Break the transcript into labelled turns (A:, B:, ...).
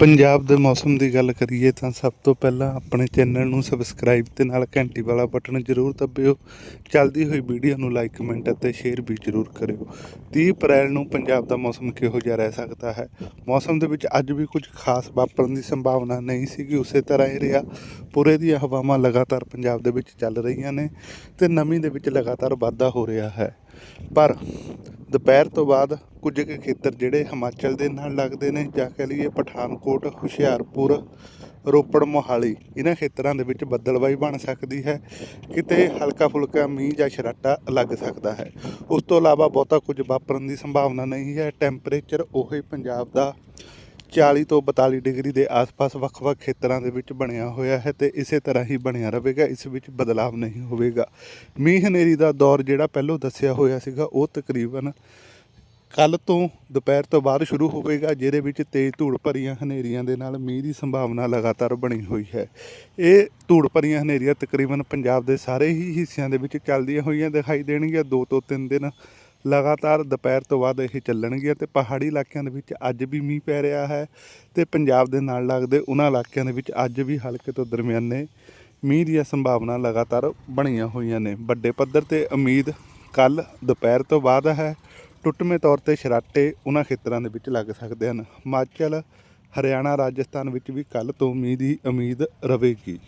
A: ਪੰਜਾਬ ਦੇ ਮੌਸਮ ਦੀ ਗੱਲ ਕਰੀਏ ਤਾਂ ਸਭ ਤੋਂ ਪਹਿਲਾਂ ਆਪਣੇ ਚੈਨਲ ਨੂੰ ਸਬਸਕ੍ਰਾਈਬ ਤੇ ਨਾਲ ਘੰਟੀ ਵਾਲਾ ਬਟਨ ਜ਼ਰੂਰ ਦਬਿਓ। ਚੱਲਦੀ ਹੋਈ ਵੀਡੀਓ ਨੂੰ ਲਾਈਕ ਕਮੈਂਟ ਅਤੇ ਸ਼ੇਅਰ ਵੀ ਜ਼ਰੂਰ ਕਰਿਓ। 30 ਅਪ੍ਰੈਲ ਨੂੰ ਪੰਜਾਬ ਦਾ ਮੌਸਮ ਕਿਹੋ ਜਿਹਾ ਰਹਿ ਸਕਦਾ ਹੈ? ਮੌਸਮ ਦੇ ਵਿੱਚ ਅੱਜ ਵੀ ਕੁਝ ਖਾਸ ਵਾਪਰਨ ਦੀ ਸੰਭਾਵਨਾ ਨਹੀਂ ਸੀ ਕਿ ਉਸੇ ਤਰ੍ਹਾਂ ਹੀ ਰਿਹਾ। ਪੂਰੇ ਦੀਆਂ ਹਵਾਵਾਂ ਲਗਾਤਾਰ ਪੰਜਾਬ ਦੇ ਵਿੱਚ ਚੱਲ ਰਹੀਆਂ ਨੇ ਤੇ ਨਮੀ ਦੇ ਵਿੱਚ ਲਗਾਤਾਰ ਵਾਧਾ ਹੋ ਰਿਹਾ ਹੈ। ਪਰ ਦੁਪਹਿਰ ਤੋਂ ਬਾਅਦ ਕੁਝ ਕੁ ਖੇਤਰ ਜਿਹੜੇ ਹਿਮਾਚਲ ਦੇ ਨਾਲ ਲੱਗਦੇ ਨੇ, ਜਾਂ ਕਹਿ ਲਈਏ ਪਠਾਨਕੋਟ, ਹੁਸ਼ਿਆਰਪੁਰ, ਰੋਪੜ, ਮੋਹਾਲੀ, ਇਹਨਾਂ ਖੇਤਰਾਂ ਦੇ ਵਿੱਚ ਬੱਦਲਬਾਈ ਬਣ ਸਕਦੀ ਹੈ। ਕਿਤੇ ਹਲਕਾ ਫੁਲਕਾ ਮੀਂਹ ਜਾਂ ਛਰਾਟਾ ਲੱਗ ਸਕਦਾ ਹੈ। ਉਸ ਤੋਂ ਇਲਾਵਾ ਬਹੁਤਾ ਕੁਝ ਵਾਪਰਨ ਦੀ ਸੰਭਾਵਨਾ ਨਹੀਂ ਹੈ। ਟੈਂਪਰੇਚਰ ਉਹੀ ਪੰਜਾਬ ਦਾ 40 ਤੋਂ 42 ਡਿਗਰੀ ਦੇ ਆਸ-ਪਾਸ ਵੱਖ-ਵੱਖ ਖੇਤਰਾਂ ਦੇ ਵਿੱਚ ਬਣਿਆ ਹੋਇਆ ਹੈ ਤੇ ਇਸੇ ਤਰ੍ਹਾਂ ਹੀ ਬਣਿਆ ਰਹੇਗਾ। ਇਸ ਵਿੱਚ ਬਦਲਾਵ ਨਹੀਂ ਹੋਵੇਗਾ। ਮੀਂਹ ਹਨੇਰੀ ਦਾ ਦੌਰ ਜਿਹੜਾ ਪਹਿਲਾਂ ਦੱਸਿਆ ਹੋਇਆ ਸੀਗਾ, ਉਹ ਤਕਰੀਬਨ ਕੱਲ ਤੋਂ ਦੁਪਹਿਰ ਤੋਂ ਬਾਅਦ ਸ਼ੁਰੂ ਹੋਵੇਗਾ, ਜਿਹਦੇ ਵਿੱਚ ਤੇਜ਼ ਧੂੜ ਭਰੀਆਂ ਹਨੇਰੀਆਂ ਦੇ ਨਾਲ ਮੀਂਹ ਦੀ ਸੰਭਾਵਨਾ ਲਗਾਤਾਰ ਬਣੀ ਹੋਈ ਹੈ। ਇਹ ਧੂੜ ਭਰੀਆਂ ਹਨੇਰੀਆਂ ਤਕਰੀਬਨ ਪੰਜਾਬ ਦੇ ਸਾਰੇ ਹੀ ਹਿੱਸਿਆਂ ਦੇ ਵਿੱਚ ਚੱਲਦੀਆਂ ਹੋਈਆਂ ਦਿਖਾਈ ਦੇਣਗੀਆਂ। ਦੋ ਤੋਂ ਤਿੰਨ ਦਿਨ ਲਗਾਤਾਰ ਦੁਪਹਿਰ ਤੋਂ ਬਾਅਦ ਇਹ ਚੱਲਣਗੀਆਂ ਤੇ ਪਹਾੜੀ ਇਲਾਕਿਆਂ ਦੇ ਵਿੱਚ ਅੱਜ ਵੀ ਮੀਂਹ ਪੈ ਰਿਹਾ ਹੈ ਤੇ ਪੰਜਾਬ ਦੇ ਨਾਲ ਲੱਗਦੇ ਉਹਨਾਂ ਇਲਾਕਿਆਂ ਦੇ ਵਿੱਚ ਅੱਜ ਵੀ ਹਲਕੇ ਤੋਂ ਦਰਮਿਆਨੇ ਮੀਂਹ ਦੀਆਂ ਸੰਭਾਵਨਾ ਲਗਾਤਾਰ ਬਣੀਆਂ ਹੋਈਆਂ ਨੇ। ਵੱਡੇ ਪੱਧਰ ਤੇ ਉਮੀਦ ਕੱਲ ਦੁਪਹਿਰ ਤੋਂ ਬਾਅਦ ਹੈ। ਟੁੱਟਵੇਂ ਤੌਰ ਤੇ ਸ਼ਰਾਟੇ ਉਹਨਾਂ ਖੇਤਰਾਂ ਦੇ ਵਿੱਚ ਲੱਗ ਸਕਦੇ ਹਨ। ਹਿਮਾਚਲ, ਹਰਿਆਣਾ, ਰਾਜਸਥਾਨ ਵਿੱਚ ਵੀ ਕੱਲ ਤੋਂ ਮੀਂਹ ਦੀ ਉਮੀਦ ਰਹੇਗੀ